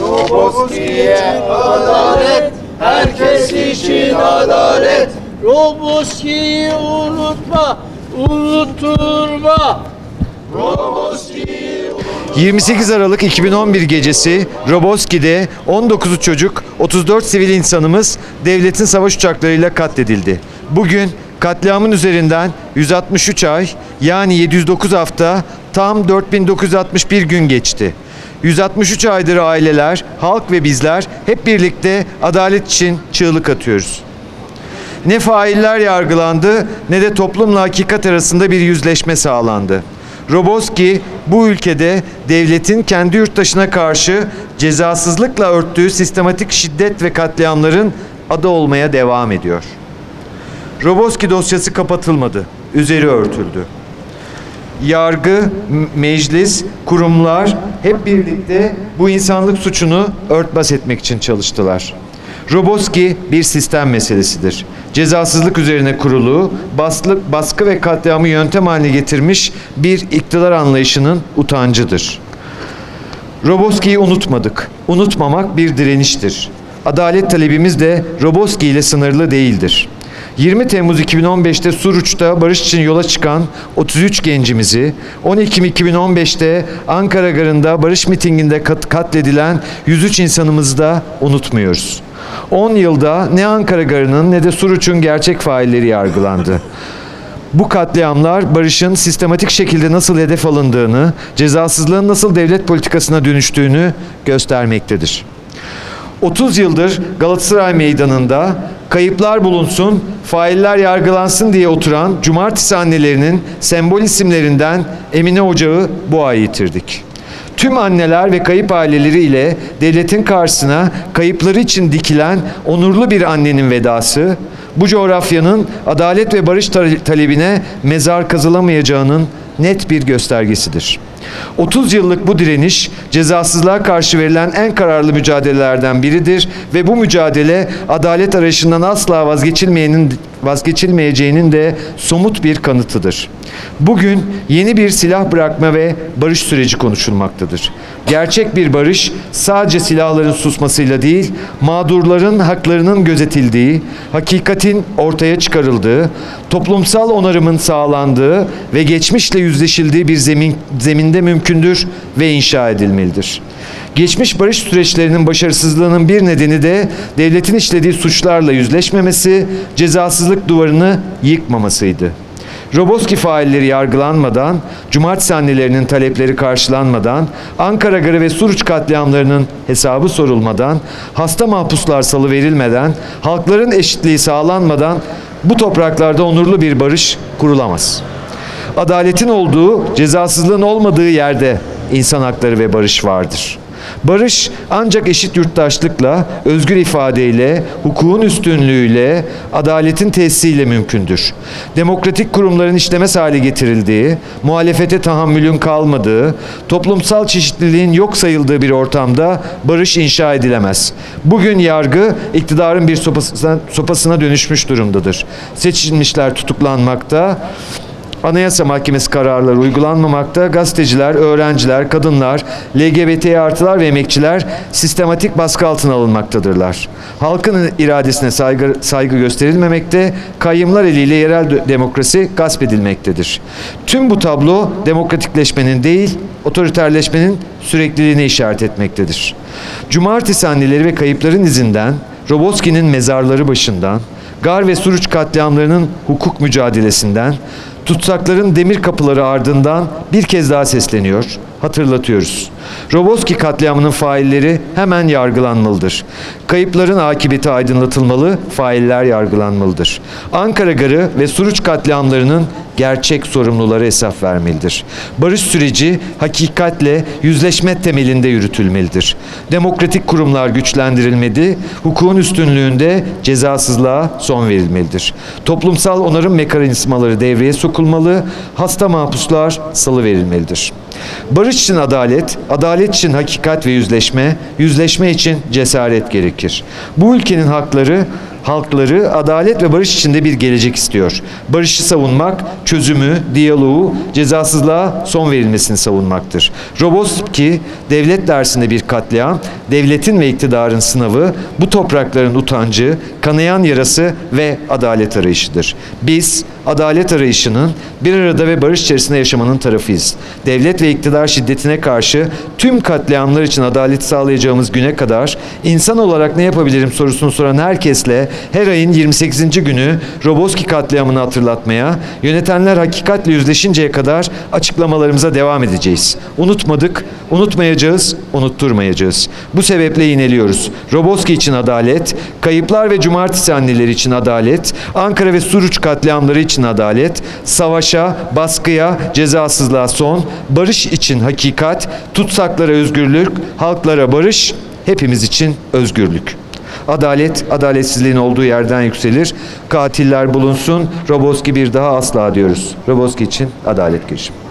Roboski'ye adalet, herkes için adalet. Roboski'yi unutma, unutturma. 28 Aralık 2011 gecesi Roboski'de 19 çocuk, 34 sivil insanımız devletin savaş uçaklarıyla katledildi. Bugün katliamın üzerinden 163 ay yani 709 hafta tam 4961 gün geçti. 163 aydır aileler, halk ve bizler hep birlikte adalet için çığlık atıyoruz. Ne failler yargılandı ne de toplumla hakikat arasında bir yüzleşme sağlandı. Roboski bu ülkede devletin kendi yurttaşına karşı cezasızlıkla örttüğü sistematik şiddet ve katliamların adı olmaya devam ediyor. Roboski dosyası kapatılmadı, üzeri örtüldü. Yargı, meclis, kurumlar hep birlikte bu insanlık suçunu örtbas etmek için çalıştılar. Roboski bir sistem meselesidir. Cezasızlık üzerine kurulu, baslık, baskı ve katliamı yöntem haline getirmiş bir iktidar anlayışının utancıdır. Roboski'yi unutmadık. Unutmamak bir direniştir. Adalet talebimiz de Roboski ile sınırlı değildir. 20 Temmuz 2015'te Suruç'ta barış için yola çıkan 33 gencimizi, 10 Ekim 2015'te Ankara Garı'nda barış mitinginde kat- katledilen 103 insanımızı da unutmuyoruz. 10 yılda ne Ankara Garı'nın ne de Suruç'un gerçek failleri yargılandı. Bu katliamlar barışın sistematik şekilde nasıl hedef alındığını, cezasızlığın nasıl devlet politikasına dönüştüğünü göstermektedir. 30 yıldır Galatasaray Meydanı'nda kayıplar bulunsun, failler yargılansın diye oturan cumartesi annelerinin sembol isimlerinden Emine Ocağı bu ay yitirdik. Tüm anneler ve kayıp aileleri ile devletin karşısına kayıpları için dikilen onurlu bir annenin vedası, bu coğrafyanın adalet ve barış tale- talebine mezar kazılamayacağının net bir göstergesidir. 30 yıllık bu direniş cezasızlığa karşı verilen en kararlı mücadelelerden biridir ve bu mücadele adalet arayışından asla vazgeçilmeyenin vazgeçilmeyeceğinin de somut bir kanıtıdır. Bugün yeni bir silah bırakma ve barış süreci konuşulmaktadır. Gerçek bir barış sadece silahların susmasıyla değil, mağdurların haklarının gözetildiği, hakikatin ortaya çıkarıldığı, toplumsal onarımın sağlandığı ve geçmişle yüzleşildiği bir zemin, zeminde mümkündür ve inşa edilmelidir. Geçmiş barış süreçlerinin başarısızlığının bir nedeni de devletin işlediği suçlarla yüzleşmemesi, cezasızlık duvarını yıkmamasıydı. Roboski failleri yargılanmadan, cumartesi annelerinin talepleri karşılanmadan, Ankara Garı ve Suruç katliamlarının hesabı sorulmadan, hasta mahpuslar salı verilmeden, halkların eşitliği sağlanmadan bu topraklarda onurlu bir barış kurulamaz. Adaletin olduğu, cezasızlığın olmadığı yerde insan hakları ve barış vardır. Barış ancak eşit yurttaşlıkla, özgür ifadeyle, hukukun üstünlüğüyle, adaletin tesisiyle mümkündür. Demokratik kurumların işlemez hale getirildiği, muhalefete tahammülün kalmadığı, toplumsal çeşitliliğin yok sayıldığı bir ortamda barış inşa edilemez. Bugün yargı iktidarın bir sopasına, sopasına dönüşmüş durumdadır. Seçilmişler tutuklanmakta, Anayasa Mahkemesi kararları uygulanmamakta, gazeteciler, öğrenciler, kadınlar, LGBT artılar ve emekçiler sistematik baskı altına alınmaktadırlar. Halkın iradesine saygı, saygı gösterilmemekte, kayyımlar eliyle yerel demokrasi gasp edilmektedir. Tüm bu tablo demokratikleşmenin değil, otoriterleşmenin sürekliliğine işaret etmektedir. Cumartesi anneleri ve kayıpların izinden, Roboski'nin mezarları başından, Gar ve Suruç katliamlarının hukuk mücadelesinden, tutsakların demir kapıları ardından bir kez daha sesleniyor, hatırlatıyoruz. Roboski katliamının failleri hemen yargılanmalıdır. Kayıpların akıbeti aydınlatılmalı, failler yargılanmalıdır. Ankara Garı ve Suruç katliamlarının gerçek sorumluları hesap vermelidir. Barış süreci hakikatle yüzleşme temelinde yürütülmelidir. Demokratik kurumlar güçlendirilmeli, hukukun üstünlüğünde cezasızlığa son verilmelidir. Toplumsal onarım mekanizmaları devreye sokulmalı, hasta mahpuslar salı verilmelidir. Barış için adalet, adalet için hakikat ve yüzleşme, yüzleşme için cesaret gerekir. Bu ülkenin hakları halkları adalet ve barış içinde bir gelecek istiyor. Barışı savunmak, çözümü, diyaloğu, cezasızlığa son verilmesini savunmaktır. Roboski, devlet dersinde bir katliam, devletin ve iktidarın sınavı, bu toprakların utancı, kanayan yarası ve adalet arayışıdır. Biz adalet arayışının bir arada ve barış içerisinde yaşamanın tarafıyız. Devlet ve iktidar şiddetine karşı tüm katliamlar için adalet sağlayacağımız güne kadar insan olarak ne yapabilirim sorusunu soran herkesle her ayın 28. günü Roboski katliamını hatırlatmaya, yönetenler hakikatle yüzleşinceye kadar açıklamalarımıza devam edeceğiz. Unutmadık, unutmayacağız, unutturmayacağız. Bu sebeple yineliyoruz. Roboski için adalet, kayıplar ve cumartesi anneleri için adalet, Ankara ve Suruç katliamları için adalet, savaşa, baskıya, cezasızlığa son, barış için hakikat, tutsaklara özgürlük, halklara barış, hepimiz için özgürlük. Adalet, adaletsizliğin olduğu yerden yükselir. Katiller bulunsun, Roboski bir daha asla diyoruz. Roboski için adalet girişimi.